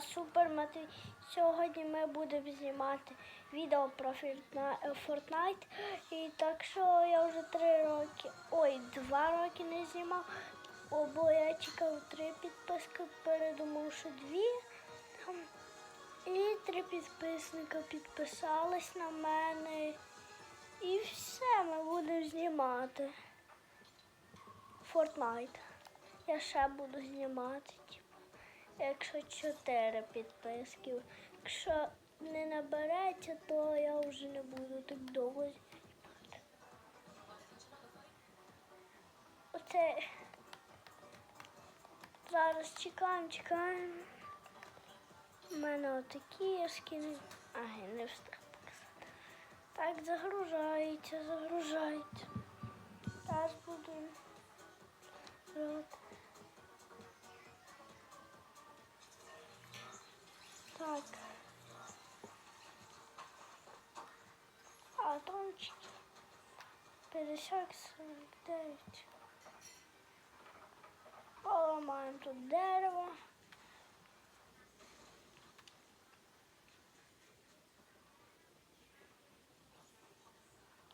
Супер Матвій. Сьогодні ми будемо знімати відео про Fortnite. І так що я вже три роки, ой, два роки не знімав. Бо я чекав три підписки, передумав, що дві. І три підписника підписались на мене. І все, ми будемо знімати. Fortnite. Я ще буду знімати, типу, якщо чотири підписки. Якщо не набереться, то я вже не буду так довго знімати. Оце зараз чекаємо, чекаємо. У мене отакі скини. Ай, не встиг показати. Так, загружається, загружається. Зараз буду. 50 49. Поламаємо тут дерево.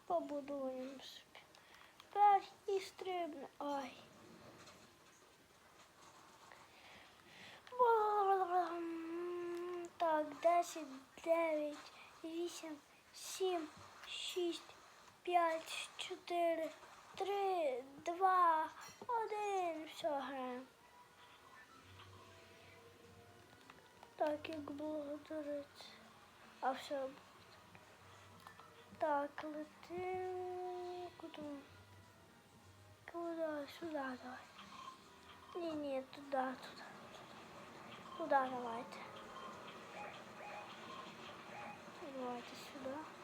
Побудуємо собі. П'ять і стрибне. Ай. Так, 10, 9, 8, 7, 6, 5, 4, 3, 2, 1. Все, граємо. Так, як благодарить. А все. Так, летим. Куда? Куда? Сюда давай. Не, не, туда, туда. Туда давайте. Давайте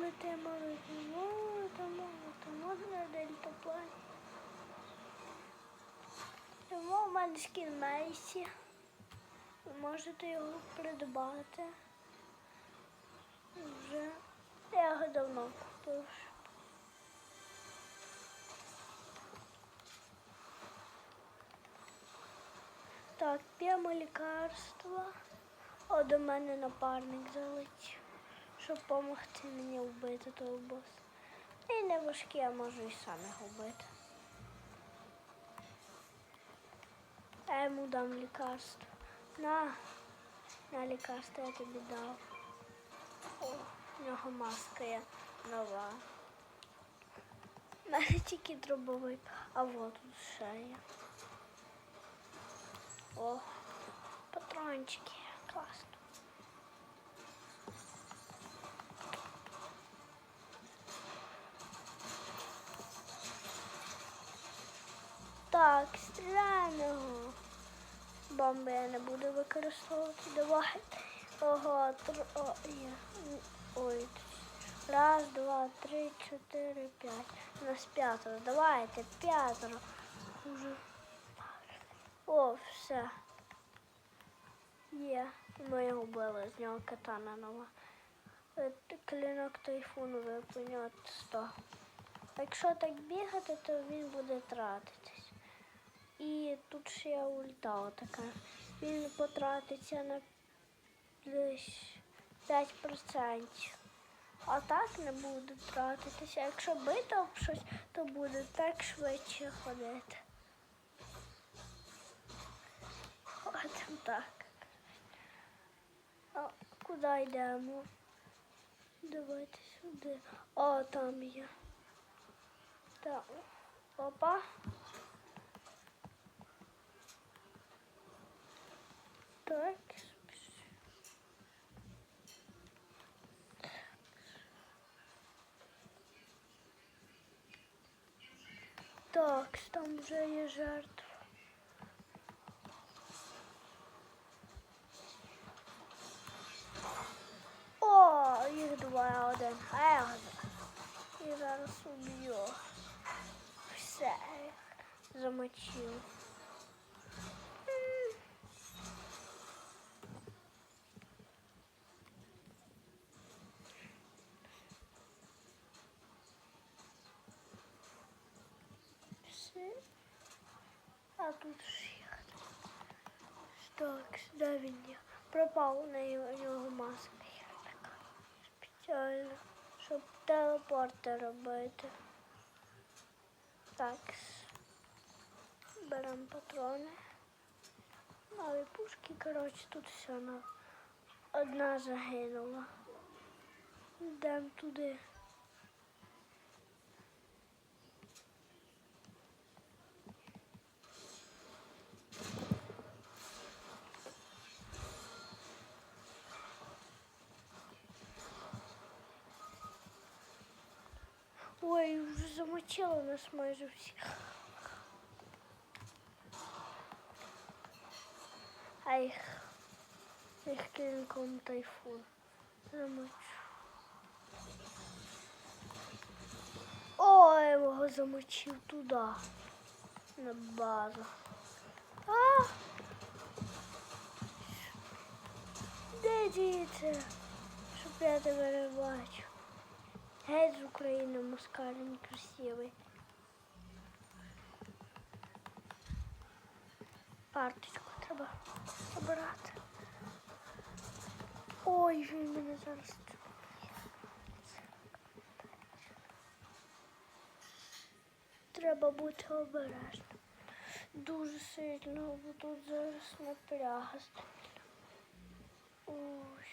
сюда. Летимо, летимо, летимо, летимо на дельтаплані. Тому в мене скін Мейсі. Ви можете його придбати. Вже. Я його давно купив. Так, п'ємо лікарства. О, до мене напарник залетів, щоб допомогти мені вбити того боса. І не важкі, я можу і сам його вбити. Я йому дам лікарство. На, на лікарство я тобі дав. О, в нього маска є нова. У мене тільки дробовик, а вот тут ще є. О, патрончики. Класно. Так, стріляємо. Бомби я не буду використовувати. Давай. Ого, тр... Ой. Раз, два, три, чотири, п'ять. У нас п'ятеро. Давайте, п'ятеро. Уже. О, все. Є. Ми його вбили, з нього катана нова. Е, Клинок тайфуну випинять 100. Якщо так бігати, то він буде тратитись. І тут ще ульта така. Він потратиться на десь 5%. А так не буде тратитися. Якщо бити об щось, то буде так швидше ходити. Ходимо так. А куди йдемо? Давайте сюди. О, там є. Так. Опа. Так. Так, там вже є жертва. О, їх два один. Один. І зараз уб'ю. Все. Замочив. М. Все. А тут. Так, де він є? Пропав у неї у нього маска. Спеціально, щоб телепорти робити. Так. Беремо патрони. Нові пушки, коротше, тут все на одна загинула. Йдемо туди. Ой, вже замочила нас майже всіх. Ай, їх клінком тайфун. Замочу. Ой, я його замочив туди. На базу. А! Де діти? Щоб я тебе не бачив. Геть з України москаль некрасивий. Карточку треба обирати. Ой, він мене зараз. чує. Треба бути обережним. Дуже сильно, бо тут зараз напряга. Ой,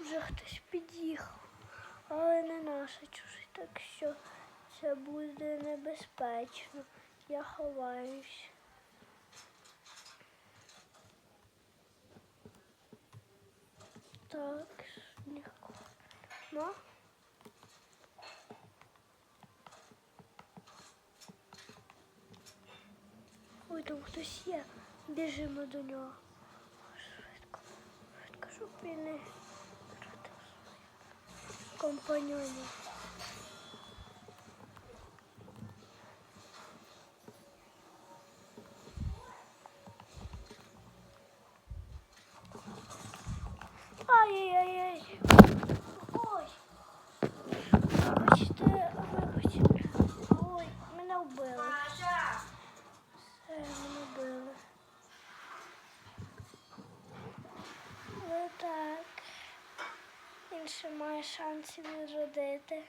вже хтось під'їхав Але не наша чужий, так що це буде небезпечно. Я ховаюсь. Так, нікого. нема. Ой, там хтось є. Біжимо до нього. Швидко, швидко, щоб він не своїх компаньонів. Ай-яй-яй. Ой. Вибачте, вибачте. Ой, мене вбили. Все, мене вбили. Ну так. Він ще має шанси відродити.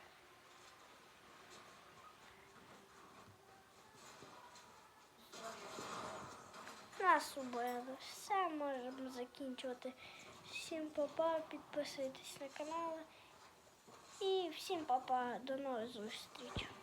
Нас убили. Все можемо закінчувати. Всім папа, підписуйтесь на канал. І всім папа, до нових зустрічей.